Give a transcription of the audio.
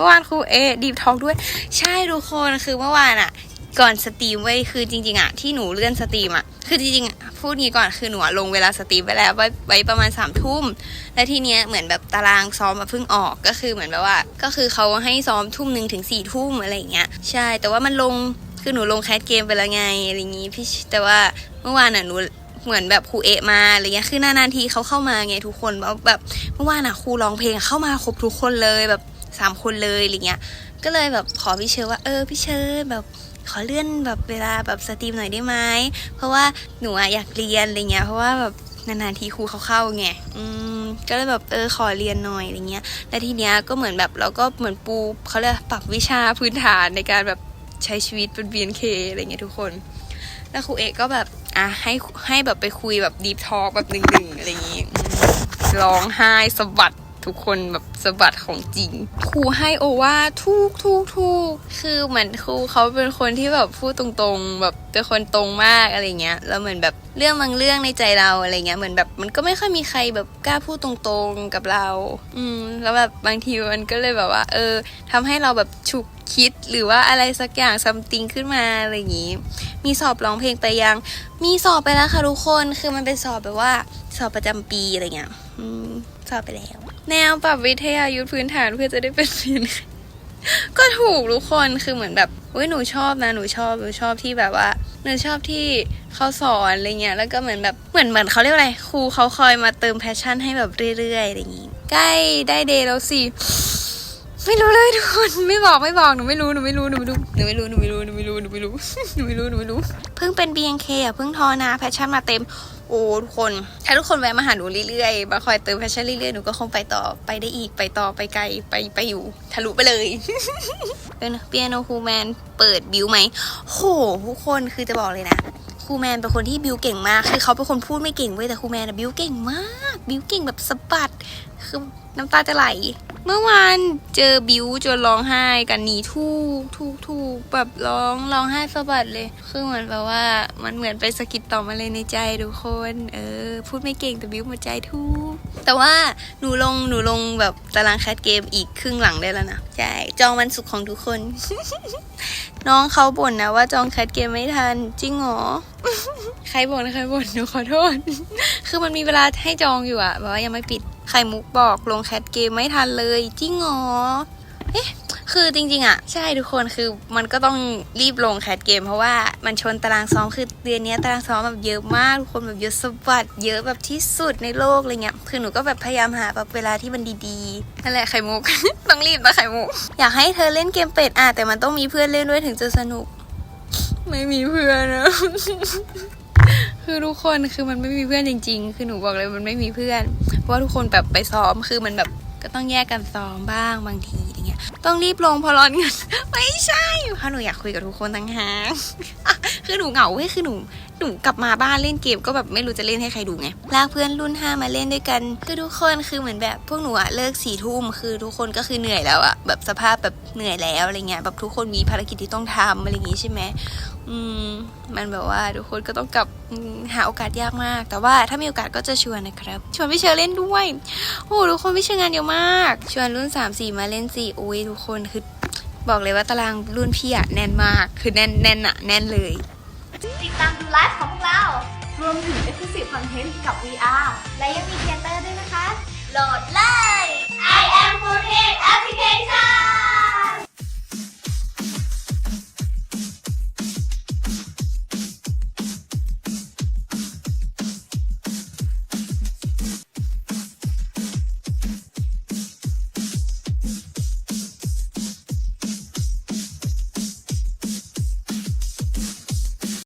มื่อวานครูเอดีฟทอกด้วย ใช่ทุกคนคือเมื่อวานอะก่อนสตรีมไว้คือจริงๆอะที่หนูเลื่อนสตรีมอะคือจริงๆพูดงี้ก่อนคือหนูลงเวลาสตรีมไปแล้วไว้ไว้ประมาณสามทุ่มและทีเนี้ยเหมือนแบบตารางซ้อมมาเพิ่งออกก็คือเหมือนแบบว่า ก็คือเขาให้ซ้อมทุ่มหนึ่งถึงสี่ทุ่มอะไรอย่างเงี้ยใช่แต่ว่ามันลงคือหนูลงแคสเกมไปแล้วไงอะไรอย่างงี้พี่แต่ว่าเมื่อวานอะหนูเหมือนแบบครูเอะมาอะไรเงี้ยคือนานๆทีเขาเข้ามาไงทุกคนแบบเมื่อวานอะครูร้องเพลงเข้ามาครบทุกคนเลยแบบ สามคนเลยอะไรเงี้ย ก็เลยแบบขอพี่เชอร์ว่าเออพี่เชอร์แบบขอเลื่อนแบบเวลาแบบสตรีมหน่อยได้ไหมเพราะว่าหนูอะอยากเรียนอะไรเงี้ย เพราะว่าแบบนานๆทีครูเขาเข้าไงอืมก็เลยแบบเออขอเรียนหน่อยอะไรเงี้ย แล้วทีเนี้ยก็เหมือนแบบเราก็เหมือนปูเขาเรียกปรับวิชาพื้นฐานในการแบบใช้ชีวิตเป็น BNK อะไรเงี้ยทุกคน แล้วครูเอกก็แบบอะให้ให้แบบไปคุยแบบดีฟทอ k แบบหนึ่งๆอะไรอย่างงี้อืมร้องไห้สะบัด ทุกคนแบบสะบัดของจริง ครูให้โอว่าทุกทุกทุกคือเหมือนครูเขาเป็นคนที่แบบพูดตรงๆ แบบเป็นคนตรงมากอะไรเงี้ยแล้วเหมือนแบบเรื่องบางเรื่องในใจเราอะไรเงี้ยเหมือนแบบมันก็ไม่ค่อยมีใครแบบกล้าพูดตรงๆกับเรา อืมแล้วแบบบางทีมันก็เลยแบบว่า เออทำให้เราแบบฉุกคิดหรือว่าอะไรสักอย่างซัมติงขึ้นมาอะไรอย่างงี้ มีสอบร้องเพลงไปยัง มีสอบไปแล้วค่ะทุกคน คือมันเป็นสอบแบบว่า สอบประจำปีอะไรเงี้ย สอบไปแล้ว แนวปรับวิทยายุทธพื้นฐานเพื่อจะได้เป็นศิลป์ก็ถูกทุกคนคือเหมือนแบบเว้ยหนูชอบนะหนูชอบหนูชอบที่แบบว่าหนูชอบที่เขาสอนอะไรเงี้ยแล้วก็เหมือนแบบเหมือนเหมือนเขาเรียกอะไรครูเขาคอยมาเติมแพชชั่นให้แบบเรื่อยๆอะไรอย่างงี้ใกล้ได้เดย์แล้วสิ ไม่รู้เลยทุกคนไม่บอกไม่บอกหนูไม่รู้หนูไม่รู้หนูไม่รู้หนูไม่รู้หนูไม่รู้หนูไม่รู้หนูไม่รู้หนูไม่รู้หนูไม่รู้เพิ่งเป็น BNK อะเพิ่งทอนาแพชชั่นมาเต็มโอ้ทุกคนถ้าทุกคนแวะมาหาหนูเรื่อยๆมาคอยเติมแพชชั่นเรื่อยๆหนูก็คงไปต่อไปได้อีกไปต่อไปไกลไปไปอยู่ทะลุไปเลยเป็นเปียโนครูแมนเปิดบิวไหมโหทุกคนคือจะบอกเลยนะครูแมนเป็นคนที่บิวเก่งมากคือเขาเป็นคนพูดไม่เก่งเว้ยแต่ครูแมนอะบิวเก่งมาก บิวเก่งแบบสะบัดคือน้ำตาจะไหล เมื่อวานเจอบิวจนร้องไห้กันหนีทูกทูกทูกแบบร้องร้องไห้สะบัดเลย คือเหมือนแบบว่ามันเหมือนไปสะกิดต่อมาเลยในใจทุกคน เออ พูดไม่เก่งแต่บิวหัวใจทูกแต่ว่าหนูลงหนูลงแบบตารางแคสเกมอีกครึ่งหลังได้แล้วนะใช่จองวันศุกร์ของทุกคน น้องเขาบ่นนะว่าจองแคสเกมไม่ทันจริงเหรอใครบ่นใครบ่นหนูขอโทษ คือมันมีเวลาให้จองอยู่อะแบบว่ายังไม่ปิด ไข่มุกบอกลงแคทเกมไม่ทันเลยจริงหรอเอ๊ะคือจริงๆอะใช่ทุกคนคือมันก็ต้องรีบลงแคทเกม เพราะว่ามันชนตารางซ้อมคือเดือนนี้ตารางซ้อมแบบเยอะมากทุกคนแบบเยอะสะบัดเยอะแบบที่สุดในโลกอะไรเงี้ยคือหนูก็แบบพยายามหาแบบเวลาที่มันดีๆนั่นแหละไข่มุก ต้องรีบนะไข่มุก อยากให้เธอเล่นเกมเป็ดอะแต่มันต้องมีเพื่อนเล่นด้วยถึงจะสนุก ไม่มีเพื่อนนะ คือทุกคนคือมันไม่มีเพื่อนจริง ๆ คือหนูบอกเลยมันไม่มีเพื่อน เพราะว่าทุกคนแบบไปซ้อมคือมันแบบก็ต้องแยกกันซ้อมบ้างบางทีอย่างเงี้ย ต้องรีบลงเพอร้อนเงินไม่ใช่เพราะหนูอยากคุยกับทุกคนต่างหากคือหนูเหงาเว้ยคือหนู หนูกลับมาบ้านเล่นเกมก็แบบไม่รู้จะเล่นให้ใครดูไงลากเพื่อนรุ่นห้ามาเล่นด้วยกันคือทุกคนคือเหมือนแบบพวกหนูอะเลิกสี่ทุ่มคือทุกคนก็คือเหนื่อยแล้วอะแบบสภาพแบบเหนื่อยแล้วอะไรเงี้ยแบบทุกคนมีภารกิจที่ต้องทำอะไรอย่างงี้ใช่ไหมอืมมันแบบว่าทุกคนก็ต้องกลับหาโอกาสยากมาก แต่ว่าถ้ามีโอกาสก็จะชวนนะครับ ชวนพี่เชอร์เล่นด้วยโอ้ทุกคนพี่เชอร์งานเยอะมาก ชวนรุ่น3ามสี่มาเล่นสี่อุ้ยทุกคนคือบอกเลยว่าตารางรุ่นพี่อะแน่นมาก คือแน่นแน่นอะแน่นเลย ติดตามดูไลฟ์ของพวกเรา รวมถึง Exclusive Content กับ VR และยังมีเทเตอร์ด้วยน